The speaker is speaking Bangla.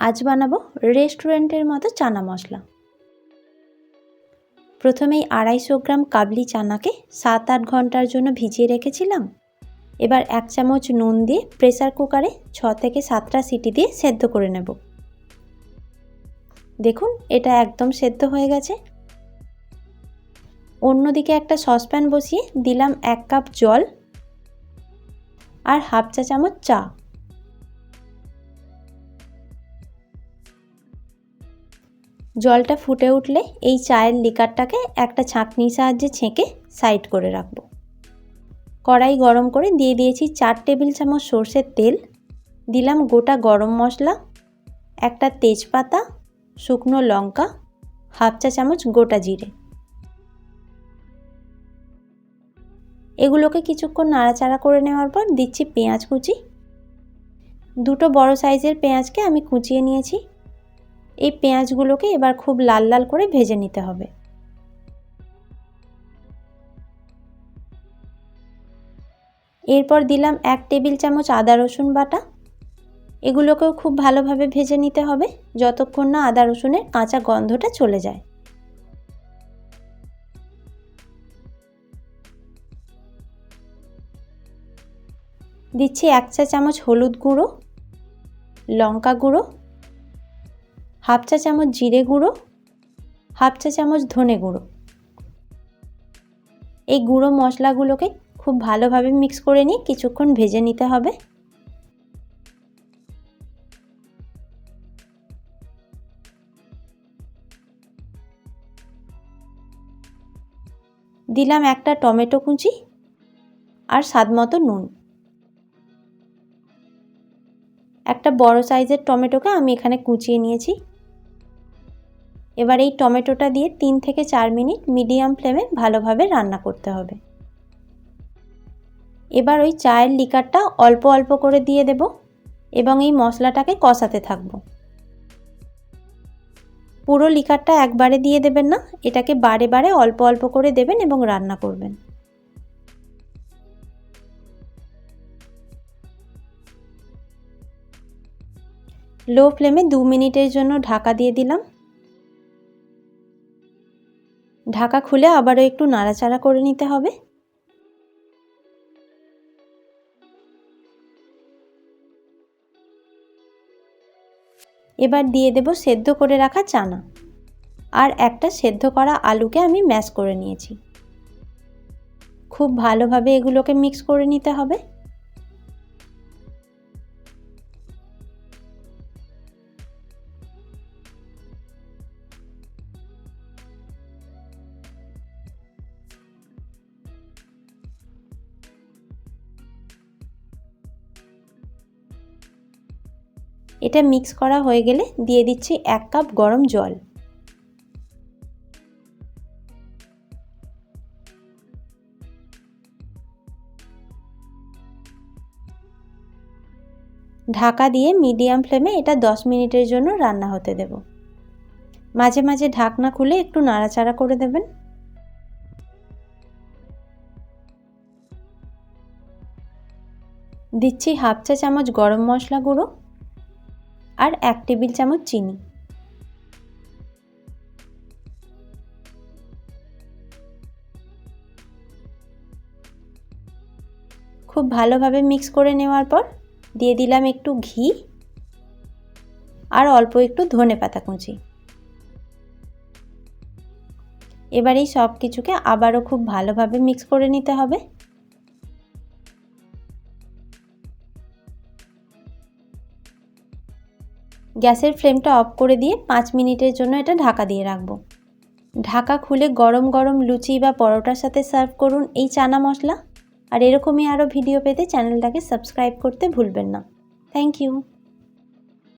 আজ বানাবো রেস্টুরেন্টের মতো চানা মশলা। প্রথমেই আড়াইশো গ্রাম কাবলি চানাকে সাত আট ঘণ্টার জন্য ভিজিয়ে রেখেছিলাম। এবার এক চামচ নুন দিয়ে প্রেসার কুকারে ছ থেকে সাতটা সিটি দিয়ে সেদ্ধ করে নেব। দেখুন, এটা একদম সেদ্ধ হয়ে গেছে। অন্যদিকে একটা সসপ্যান বসিয়ে দিলাম এক কাপ জল আর হাফ চা চামচ চা। জলটা ফুটে উঠলে এই চায়ের লিকারটাকে একটা ছাঁকনির সাহায্যে ছেঁকে সাইড করে রাখব। কড়াই গরম করে দিয়ে দিয়েছি চার টেবিল চামচ সর্ষের তেল, দিলাম গোটা গরম মশলা, একটা তেজপাতা, শুকনো লঙ্কা, হাফ চা চামচ গোটা জিরে। এগুলোকে কিছুক্ষণ নাড়াচাড়া করে নেওয়ার পর দিচ্ছি পেঁয়াজ কুচি। দুটো বড় সাইজের পেঁয়াজকে আমি কুচিয়ে নিয়েছি। এই পেঁয়াজগুলোকে এবার খুব লাল লাল করে ভেজে নিতে হবে। এরপর দিলাম এক টেবিল চামচ আদা রসুন বাটা। এগুলোকেও খুব ভালোভাবে ভেজে নিতে হবে যতক্ষণ না আদা রসুনের কাঁচা গন্ধটা চলে যায়। দিচ্ছি এক চা চামচ হলুদ গুঁড়ো, লঙ্কা গুঁড়ো হাফ চা চামচ জিরে গুঁড়ো, হাফ চা চামচ ধনে গুঁড়ো। এই গুঁড়ো মশলাগুলোকে খুব ভালোভাবে মিক্স করে নিয়ে কিছুক্ষণ ভেজে নিতে হবে। দিলাম একটা টমেটো কুচি আর স্বাদ মতো নুন। একটা বড় সাইজের টমেটোকে আমি এখানে কুচিয়ে নিয়েছি। এবার এই টমেটোটা দিয়ে তিন থেকে চার মিনিট মিডিয়াম ফ্লেমে ভালোভাবে রান্না করতে হবে। এবার ওই চায়ের লিকারটা অল্প অল্প করে দিয়ে দেব এবং এই মশলাটাকে কষাতে থাকব। পুরো লিকারটা একবারে দিয়ে দেবেন না, এটাকে বারে বারে অল্প অল্প করে দেবেন এবং রান্না করবেন। লো ফ্লেমে দু মিনিটের জন্য ঢাকা দিয়ে দিলাম। ঢাকা খুলে আবারও একটু নাড়াচাড়া করে নিতে হবে। এবার দিয়ে দেব সেদ্ধ করে রাখা চানা। আর একটা সেদ্ধ করা আলুকে আমি ম্যাশ করে নিয়েছি। খুব ভালোভাবে এগুলোকে মিক্স করে নিতে হবে। এটা মিক্স করা হয়ে গেলে দিয়ে দিচ্ছি এক কাপ গরম জল। ঢাকা দিয়ে মিডিয়াম ফ্লেমে এটা 10 মিনিটের জন্য রান্না হতে দেব। মাঝে মাঝে ঢাকনা খুলে একটু নাড়াচাড়া করে দেবেন। দিচ্ছি হাফ চা চামচ গরম মশলা গুঁড়ো। আর এক টেবিল চামচ চিনি। খুব ভালোভাবে মিক্স করে নেওয়ার পর দিয়ে দিলাম একটু ঘি আর অল্প একটু ধনে পাতা কুচি। এবার এই সব কিছুকে আবারও খুব ভালোভাবে মিক্স করে নিতে হবে। গ্যাসের ফ্লেমটা অফ করে দিয়ে পাঁচ মিনিটের জন্য এটা ঢাকা দিয়ে রাখব। ঢাকা খুলে গরম গরম লুচি বা পরোটার সাথে সার্ভ করুন এই চানা মশলা। আর এরকমই আরও ভিডিও পেতে চ্যানেলটাকে সাবস্ক্রাইব করতে ভুলবেন না। Thank you.